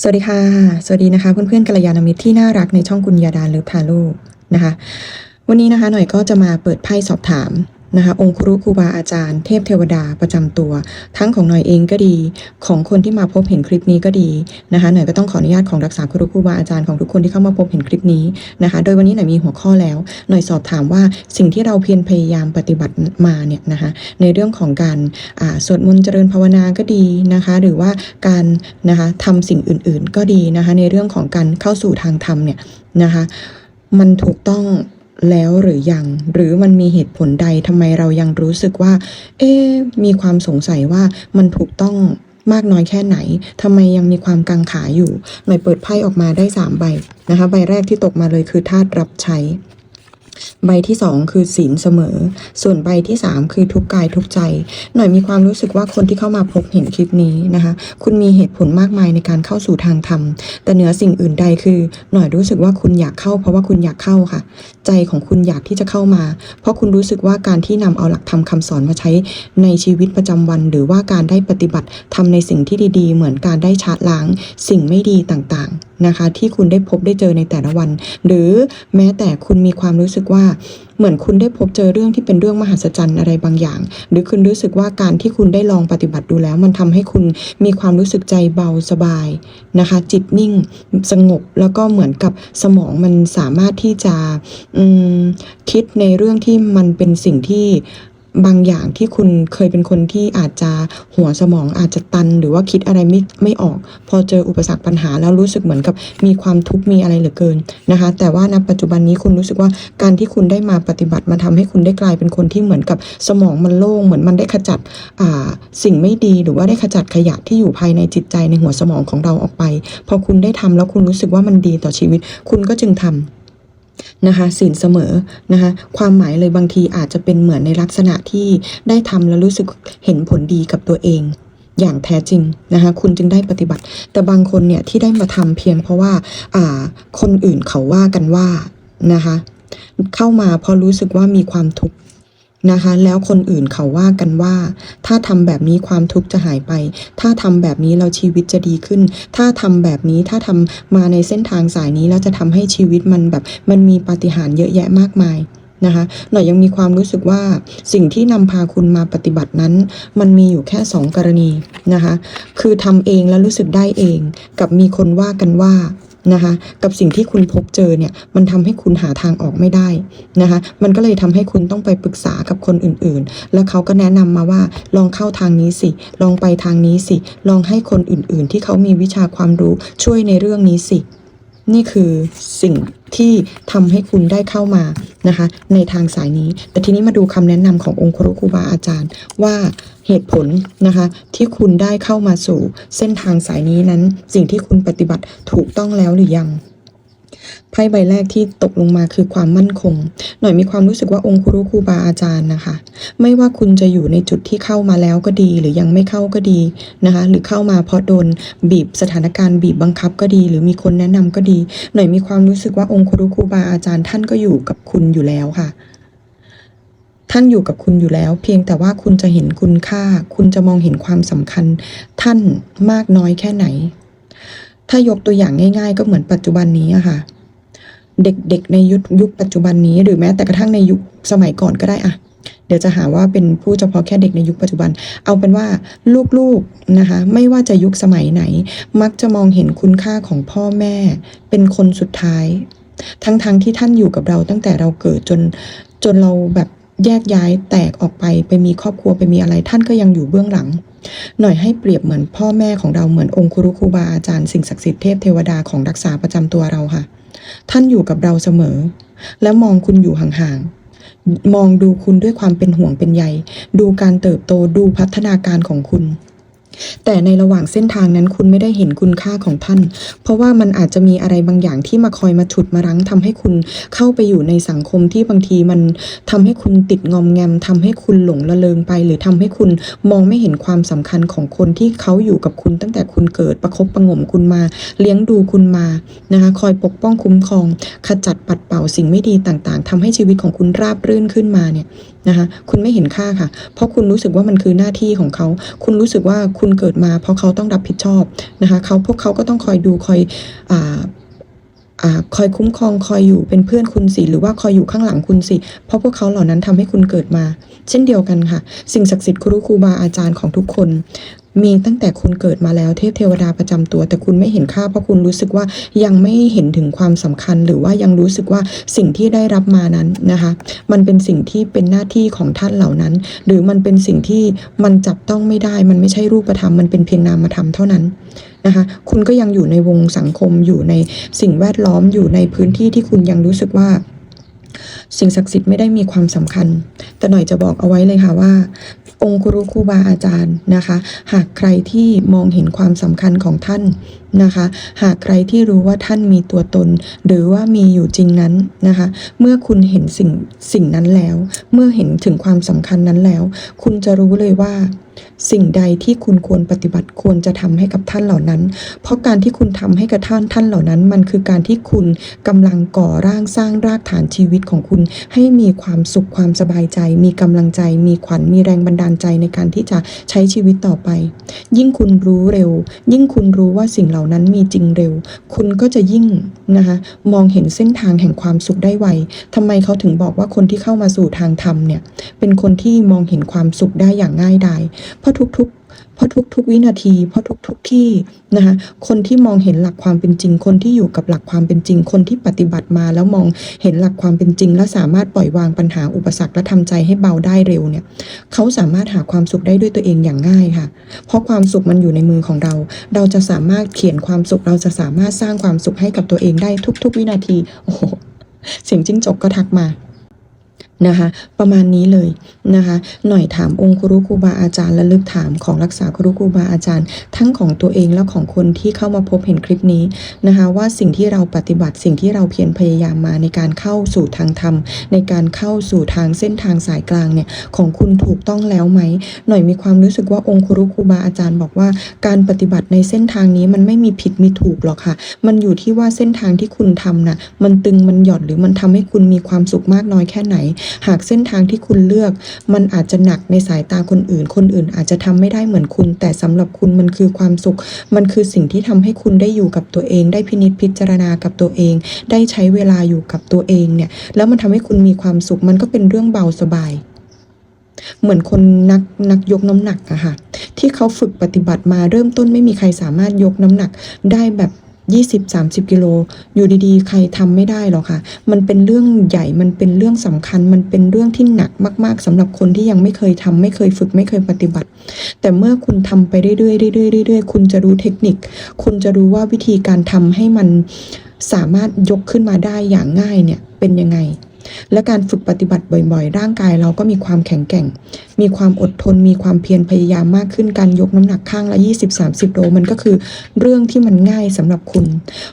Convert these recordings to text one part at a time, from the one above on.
สวัสดีค่ะ สวัสดีนะคะเพื่อนๆกัลยาณมิตรที่น่ารักในช่องกุญญาดาเลิฟทาโร่นะคะ วันนี้นะคะหน่อยก็จะมาเปิดไพ่สอบถาม นะคะองค์ครูครูบาอาจารย์เทพเทวดาประจำตัว ทั้งของหน่อยเองก็ดี ของคนที่มาพบเห็นคลิปนี้ก็ดีนะคะหน่อยก็ต้องขออนุญาตของรักษาครูครูบาอาจารย์ของทุกคนที่เข้ามาพบเห็นคลิปนี้นะคะ โดยวันนี้หน่อยมีหัวข้อแล้ว หน่อยสอบถามว่าสิ่งที่เราเพียรพยายามปฏิบัติมาเนี่ยนะคะในเรื่องของการสวดมนต์เจริญภาวนาก็ดีนะคะหรือว่าการนะคะทำสิ่งอื่น ๆ ก็ดีนะคะในเรื่องของการเข้าสู่ทางธรรมเนี่ยนะคะมันถูกต้อง แล้วหรือยัง หรือมันมีเหตุผลใดทำไมเรายังรู้สึกว่า เอ๊มีความสงสัยว่ามันถูกต้องมากน้อยแค่ไหนทำไมยังมีความกังขาอยู่หน่อยเปิดไพ่ออกมาได้3ใบนะคะ ใบแรกที่ตกมาเลยคือธาตุรับใช้ ใบที่ 2 คือศีลเสมอ ส่วนใบที่ 3 คือทุกกายทุกใจ หน่อยมีความรู้สึกว่าคนที่เข้ามาพบเห็นคลิปนี้นะคะ คุณมีเหตุผลมากมายในการเข้าสู่ทางธรรม แต่เหนือสิ่งอื่นใดคือ หน่อยรู้สึกว่าคุณอยากเข้า เพราะว่าคุณอยากเข้าค่ะ ใจของคุณอยากที่จะเข้ามา เพราะคุณรู้สึกว่าการที่นำเอาหลักธรรมคำสอนมาใช้ในชีวิตประจำวัน หรือว่าการได้ปฏิบัติทำในสิ่งที่ดี ๆ เหมือนการได้ชาร์ล้าง สิ่งไม่ดีต่างๆ นะคะ ที่คุณได้พบได้เจอในแต่ละวัน หรือแม้แต่คุณมีความรู้สึกว่าเหมือนคุณได้พบเจอเรื่องที่เป็นเรื่องมหัศจรรย์อะไรบางอย่าง หรือคุณรู้สึกว่าการที่คุณได้ลองปฏิบัติดูแล้ว มันทำให้คุณมีความรู้สึกใจเบาสบายนะคะ จิตนิ่งสงบแล้วก็เหมือนกับสมองมันสามารถที่จะคิดในเรื่องที่มันเป็นสิ่งที่ บางอย่างที่คุณเคยเป็นคนที่อาจจะหัวสมองอาจจะตัน หรือว่าคิดอะไรไม่ไม่ออก พอเจออุปสรรคปัญหาแล้วรู้สึกเหมือนกับมีความทุกข์มีอะไรเหลือเกินนะคะ แต่ว่าณปัจจุบันนี้คุณรู้สึกว่าการที่คุณได้มาปฏิบัติมันทำให้คุณได้กลายเป็นคนที่เหมือนกับสมองมันโล่งเหมือนมันได้ขจัดอ่าสิ่งไม่ดีหรือว่าได้ขจัดขยะที่อยู่ภายในจิตใจในหัวสมองของเราออกไป พอคุณได้ทำแล้วคุณรู้สึกว่ามันดีต่อชีวิต คุณก็จึงทำ นะคะศีลเสมอนะคะความหมายเลยบางทีอาจจะเป็นเหมือนในลักษณะที่ได้ทำแล้วรู้สึกเห็นผลดีกับตัวเองอย่างแท้จริงนะคะคุณจึงได้ปฏิบัติ แต่บางคนเนี่ยที่ได้มาทำเพียงเพราะว่าอ่าคนอื่นเขาว่ากันว่านะคะเข้ามาพอรู้สึกว่ามีความทุกข์ นะคะ แล้วคนอื่นเขาว่ากันว่า ถ้าทำแบบนี้ความทุกข์จะหายไป ถ้าทำแบบนี้เราชีวิตจะดีขึ้น ถ้าทำแบบนี้ถ้าทำมาในเส้นทางสายนี้แล้วจะทำให้ชีวิตมันแบบมันมีปาฏิหาริย์เยอะแยะมากมายนะคะหน่อยยังมีความรู้สึกว่าสิ่งที่นำพาคุณมาปฏิบัตินั้น มันมีอยู่แค่สองกรณีนะคะ คือทำเองแล้วรู้สึกได้เอง กับมีคนว่ากันว่า นะคะกับสิ่งที่คุณพบเจอเนี่ยมันทำให้คุณหาทางออกไม่ได้นะคะมันก็เลยทำให้คุณต้องไปปรึกษากับคนอื่นๆ แล้วเขาก็แนะนำมาว่าลองเข้าทางนี้สิ ลองไปทางนี้สิ ลองให้คนอื่นๆ ที่เขามีวิชาความรู้ช่วยในเรื่องนี้สิ นี่คือสิ่ง ที่ทำให้คุณได้เข้ามานะคะในทางสายนี้ แต่ทีนี้มาดูคำแนะนำขององค์ครูครูบาอาจารย์ ว่าเหตุผลนะคะที่คุณได้เข้ามาสู่เส้นทางสายนี้นั้น สิ่งที่คุณปฏิบัติถูกต้องแล้วหรือยัง ไพ่ใบแรกที่ตกลงมาคือความมั่นคง หน่อยมีความรู้สึกว่าองค์ครูครูบาอาจารย์นะคะ ไม่ว่าคุณจะอยู่ในจุดที่เข้ามาแล้วก็ดี หรือยังไม่เข้าก็ดีนะคะ หรือเข้ามาเพราะโดนบีบสถานการณ์บีบบังคับก็ดี หรือมีคนแนะนำก็ดี หน่อยมีความรู้สึกว่าองค์ครูครูบาอาจารย์ท่านก็อยู่กับคุณอยู่แล้วค่ะท่านอยู่กับคุณอยู่แล้ว เพียงแต่ว่าคุณจะเห็นคุณค่า คุณจะมองเห็นความสำคัญ ท่านมากน้อยแค่ไหน ถ้ายกตัวอย่างง่าย ๆ ก็เหมือนปัจจุบันนี้อะค่ะ เด็กๆในยุคยุคปัจจุบันนี้ หรือแม้แต่กระทั่งในยุคสมัยก่อนก็ได้อะเดี๋ยวจะหาว่าเป็นผู้เฉพาะแค่เด็กในยุคปัจจุบัน เอาเป็นว่าลูกๆนะคะ ไม่ว่าจะยุคสมัยไหน มักจะมองเห็นคุณค่าของพ่อแม่ เป็นคนสุดท้าย ทั้งๆทที่ท่านอยู่กับเราตั้งแต่เราเกิดจนจนเราแบบ แยกย้ายแตกออกไปไปมีครอบครัวไปมีอะไร ท่านก็ยังอยู่เบื้องหลัง หน่อยให้เปรียบเหมือนพ่อแม่ของเราเหมือนองค์ครูครูบาอาจารย์สิ่งศักดิ์สิทธิ์เทพเทวดาของรักษาประจำตัวเราค่ะ ท่านอยู่กับเราเสมอ และมองคุณอยู่ห่างๆมองดูคุณด้วยความเป็นห่วงเป็นใยดูการเติบโตดูพัฒนาการของคุณ แต่ในระหว่างเส้นทางนั้นคุณไม่ได้เห็นคุณค่าของท่าน เพราะว่ามันอาจจะมีอะไรบางอย่างที่มาคอยมาฉุดมารั้งทำให้คุณเข้าไปอยู่ในสังคมที่บางทีมันทำให้คุณติดงอมแงมทำให้คุณหลงละเลงไป หรือทำให้คุณมองไม่เห็นความสำคัญของคนที่เขาอยู่กับคุณตั้งแต่คุณเกิดประคบประงมคุณมา เลี้ยงดูคุณมานะคะคอยปกป้องคุ้มครอง ขจัดปัดเป่าสิ่งไม่ดีต่างๆทำให้ชีวิตของคุณราบรื่นขึ้นมาเนี่ย นะคะคุณไม่เห็นค่าค่ะ เพราะคุณรู้สึกว่ามันคือหน้าที่ของเขา คุณรู้สึกว่าคุณเกิดมา เพราะเขาต้องรับผิดชอบนะคะเขาพวกเขาก็ต้องคอยดูคอยอ่าอคอยคุ้มครองคอยอยู่เป็นเพื่อนคุณสิหรือว่าคอยอยู่ข้างหลังคุณสิ เพราะพวกเขาเหล่านั้นทำให้คุณเกิดมา เช่นเดียวกันค่ะ สิ่งศักดิ์สิทธิ์ครูครูบาอาจารย์ของทุกคน มีตั้งแต่คุณเกิดมาแล้วเทพเทวดาประจำตัว แต่คุณไม่เห็นค่าเพราะคุณรู้สึกว่ายังไม่เห็นถึงความสำคัญ หรือว่ายังรู้สึกว่าสิ่งที่ได้รับมานั้นนะคะ มันเป็นสิ่งที่เป็นหน้าที่ของท่านเหล่านั้น หรือมันเป็นสิ่งที่มันจับต้องไม่ได้ มันไม่ใช่รูปธรรมมันเป็นเพียงนามธรรมเท่านั้นนะคะคุณก็ยังอยู่ในวงสังคมอยู่ในสิ่งแวดล้อมอยู่ในพื้นที่ที่คุณยังรู้สึกว่า สิ่งศักดิ์สิทธิ์ไม่ได้มีความสำคัญ แต่หน่อยจะบอกเอาไว้เลยค่ะว่า องค์ครูครูบาอาจารย์นะคะ หากใครที่มองเห็นความสำคัญของท่านนะคะ หากใครที่รู้ว่าท่านมีตัวตน หรือว่ามีอยู่จริงนั้นนะคะ เมื่อคุณเห็นสิ่งสิ่งนั้นแล้ว เมื่อเห็นถึงความสำคัญนั้นแล้ว คุณจะรู้เลยว่า สิ่งใดที่คุณควรปฏิบัติควรจะทำให้กับท่านเหล่านั้น เพราะการที่คุณทำให้กับท่านท่านเหล่านั้น มันคือการที่คุณกำลังก่อร่างสร้างรากฐานชีวิตของคุณ ให้มีความสุขความสบายใจ มีกำลังใจ มีขวัญมีแรงบันดาลใจในการที่จะใช้ชีวิตต่อไป ยิ่งคุณรู้เร็ว ยิ่งคุณรู้ว่าสิ่งเหล่านั้นมีจริงเร็ว คุณก็จะยิ่งนะคะมองเห็นเส้นทางแห่งความสุขได้ไวทำไมเขาถึงบอกว่าคนที่เข้ามาสู่ทางธรรมเนี่ยเป็นคนที่มองเห็นความสุขได้อย่างง่ายดายเพราะทุกๆ เพราะทุกๆ วินาที เพราะทุกๆที่นะคะคนที่มองเห็นหลักความเป็นจริง คนที่อยู่กับหลักความเป็นจริง คนที่ปฏิบัติมาแล้วมองเห็นหลักความเป็นจริง และสามารถปล่อยวางปัญหาอุปสรรคและทำใจให้เบาได้เร็วเนี่ยเขาสามารถหาความสุขได้ด้วยตัวเองอย่างง่ายค่ะ เพราะความสุขมันอยู่ในมือของเรา เราจะสามารถเขียนความสุข เราจะสามารถสร้างความสุขให้กับตัวเองได้ทุก ๆ วินาทีโอ้โหเสียงจิ้งจกก็ทักมา นะคะ ประมาณนี้เลยนะคะ หน่อยถามองค์ครูครูบาอาจารย์และลึกถามของรักษาครูครูบาอาจารย์ ทั้งของตัวเองและของคนที่เข้ามาพบเห็นคลิปนี้นะคะว่าสิ่งที่เราปฏิบัติสิ่งที่เราเพียรพยายามมาในการเข้าสู่ทางธรรม ในการเข้าสู่ทางเส้นทางสายกลางเนี่ยของคุณถูกต้องแล้วไหม หน่อยมีความรู้สึกว่าองค์ครูครูบาอาจารย์บอกว่า การปฏิบัติในเส้นทางนี้มันไม่มีผิดมีถูกหรอกค่ะ มันอยู่ที่ว่าเส้นทางที่คุณทำน่ะมันตึงมันหย่อนหรือมันทำให้คุณมีความสุขมากน้อยแค่ไหนหากเส้นทางที่คุณเลือก มันอาจจะหนักในสายตาคนอื่น คนอื่นอาจจะทำไม่ได้เหมือนคุณ แต่สำหรับคุณมันคือความสุข มันคือสิ่งที่ทำให้คุณได้อยู่กับตัวเอง ได้พินิจพิจารณากับตัวเอง ได้ใช้เวลาอยู่กับตัวเองเนี่ย แล้วมันทำให้คุณมีความสุข มันก็เป็นเรื่องเบาสบาย เหมือนคนนักนักยกน้ำหนักอะค่ะ ที่เขาฝึกปฏิบัติมาเริ่มต้นไม่มีใครสามารถยกน้ำหนักได้แบบ 20-30 กิโล อยู่ดีๆ ใครทำไม่ได้หรอกค่ะ มันเป็นเรื่องใหญ่ มันเป็นเรื่องสำคัญ มันเป็นเรื่องที่หนักมาก ๆสำหรับคนที่ยังไม่เคยทำไม่เคยฝึก ไม่เคยปฏิบัติ แต่เมื่อคุณทำไปเรื่อยๆเรื่อยๆเรื่อยๆ คุณจะรู้เทคนิค คุณจะรู้ว่าวิธีการทำให้มันสามารถยกขึ้นมาได้อย่างง่ายเนี่ยเป็นยังไง และการฝึกปฏิบัติบ่อยๆ ร่างกายเราก็มีความแข็งแกร่ง มีความอดทน มีความเพียรพยายามมากขึ้น การยกน้ำหนักข้างละ 20-30 โลมันก็คือเรื่องที่มันง่ายสำหรับคุณ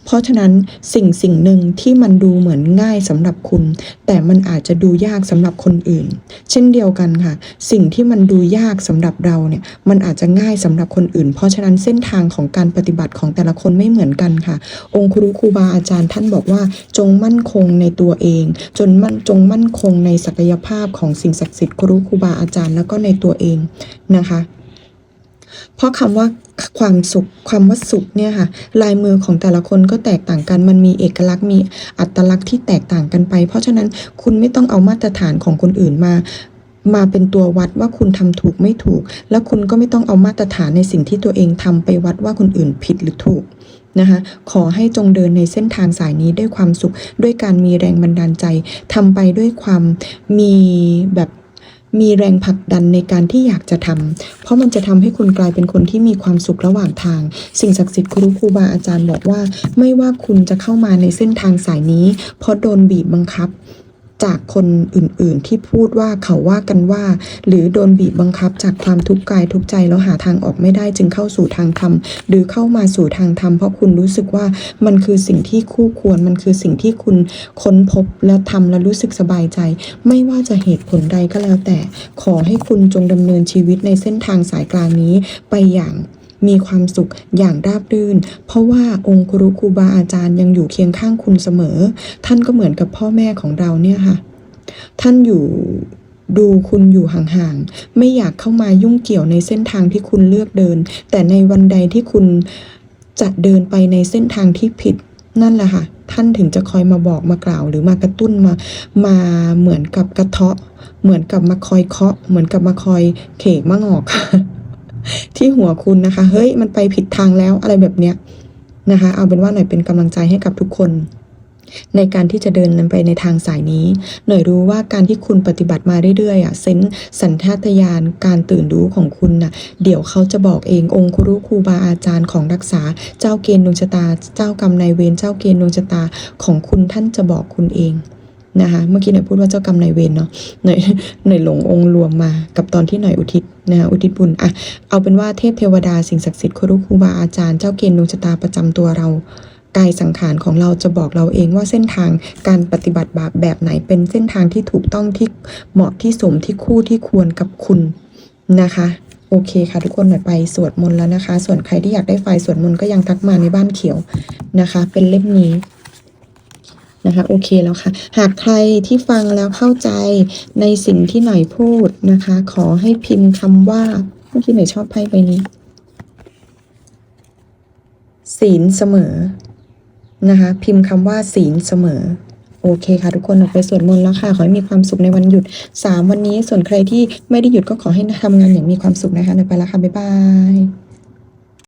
เพราะฉะนั้นสิ่งสิ่งหนึ่งที่มันดูเหมือนง่ายสำหรับคุณ แต่มันอาจจะดูยากสำหรับคนอื่น เช่นเดียวกันค่ะ สิ่งที่มันดูยากสำหรับเราเนี่ย มันอาจจะง่ายสำหรับคนอื่น เพราะฉะนั้นเส้นทางของการปฏิบัติของแต่ละคนไม่เหมือนกันค่ะ องค์ครูครูบาอาจารย์ท่านบอกว่าจงมั่นคงในตัวเอง จนมั่นจงมั่นคงในศักยภาพของสิ่งศักดิ์สิทธิ์ครูครูบาอาจารย์แล้วก็ในตัวเองนะคะ เพราะคำว่าความสุขความว่าสุขเนี่ยค่ะลายมือของแต่ละคนก็แตกต่างกัน มันมีเอกลักษณ์มีอัตลักษณ์ที่แตกต่างกันไป เพราะฉะนั้นคุณไม่ต้องเอามาตรฐานของคนอื่นมามาเป็นตัววัดว่าคุณทำถูกไม่ถูก แล้วคุณก็ไม่ต้องเอามาตรฐานในสิ่งที่ตัวเองทำไปวัดว่าคนอื่นผิดหรือถูก นะคะขอให้จงเดินในเส้นทางสายนี้ด้วยความสุข ด้วยการมีแรงบันดาลใจทำไปด้วยความมีแบบมีแรงผลักดันในการที่อยากจะทำเพราะมันจะทำให้คุณกลายเป็นคนที่มีความสุขระหว่างทาง สิ่งศักดิ์สิทธิ์ครูครูบาอาจารย์บอกว่า ไม่ว่าคุณจะเข้ามาในเส้นทางสายนี้ เพราะโดนบีบบังคับ จากคนอื่นๆ ที่พูดว่าเขาว่ากันว่า หรือโดนบีบบังคับจากความทุกข์กายทุกใจแล้วหาทางออกไม่ได้จึงเข้าสู่ทางธรรมหรือเข้ามาสู่ทางธรรมเพราะคุณรู้สึกว่ามันคือสิ่งที่คู่ควรมันคือสิ่งที่คุณค้นพบแล้วทำแล้วรู้สึกสบายใจ ไม่ว่าจะเหตุผลใดก็แล้วแต่ ขอให้คุณจงดำเนินชีวิตในเส้นทางสายกลางนี้ไปอย่าง มีความสุขอย่างราบรื่น เพราะว่าองค์ครูครูบาอาจารย์ยังอยู่เคียงข้างคุณเสมอ ท่านก็เหมือนกับพ่อแม่ของเราเนี่ยค่ะ ท่านอยู่ดูคุณอยู่ห่างๆ ไม่อยากเข้ามายุ่งเกี่ยวในเส้นทางที่คุณเลือกเดิน แต่ในวันใดที่คุณจะเดินไปในเส้นทางที่ผิดนั่นแหละค่ะ ท่านถึงจะคอยมาบอกมากล่าว หรือมากระตุ้นมามาเหมือนกับกระเทาะ เหมือนกับมาคอยเคาะ เหมือนกับมาคอยเขกมะงอก ที่หัวคุณนะคะ เฮ้ยมันไปผิดทางแล้วอะไรแบบเนี้ยนะคะ เอาเป็นว่าหน่อยเป็นกำลังใจให้กับทุกคน ในการที่จะเดินไปในทางสายนี้ หน่อยรู้ว่าการที่คุณปฏิบัติมาเรื่อยๆอะเซนสัญชาตญาณการตื่นรู้ของคุณน่ะ เดี๋ยวเขาจะบอกเององค์ครูครูบาอาจารย์ของรักษา เจ้าเกณฑ์ดวงชะตา เจ้ากรรมนายเวรเจ้าเกณฑ์ดวงชะตาของคุณท่านจะบอกคุณเอง นะคะเมื่อกี้หน่อยพูดว่าเจ้ากรรมนายเวรเนาะหน่อยหน่อยหลงองค์รวมมากับตอนที่หน่อยอุทิศนะคะอุทิศบุญอะเอาเป็นว่าเทพเทวดาสิ่งศักดิ์สิทธิ์ครูครูบาอาจารย์เจ้าเกณฑ์ดวงชะตาประจำตัวเรากายสังขารของเราจะบอกเราเองว่าเส้นทางการปฏิบัติบาปแบบไหนเป็นเส้นทางที่ถูกต้องที่เหมาะที่สมที่คู่ที่ควรกับคุณนะคะโอเคค่ะทุกคนหน่อยไปสวดมนต์แล้วนะคะ ส่วนใครที่อยากได้ไฟล์สวดมนต์ก็ยังทักมาในบ้านเขียวนะคะ เป็นเล่มนี้ นะคะโอเคแล้วค่ะ หากใครที่ฟังแล้วเข้าใจในสิ่งที่หน่อยพูดนะคะ ขอให้พิมพ์คำว่าเมื่อกี้หน่อยชอบไพ่ใบนี้ศีลเสมอนะคะ พิมพ์คำว่าศีลเสมอ โอเคค่ะทุกคนออกไปสวดมนต์แล้วค่ะ ขอให้มีความสุขในวันหยุด 3 วันนี้ส่วนใครที่ไม่ได้หยุดก็ขอให้ทำงานอย่างมีความสุขนะคะเดี๋ยไปแล้วค่ะ บ๊ายบาย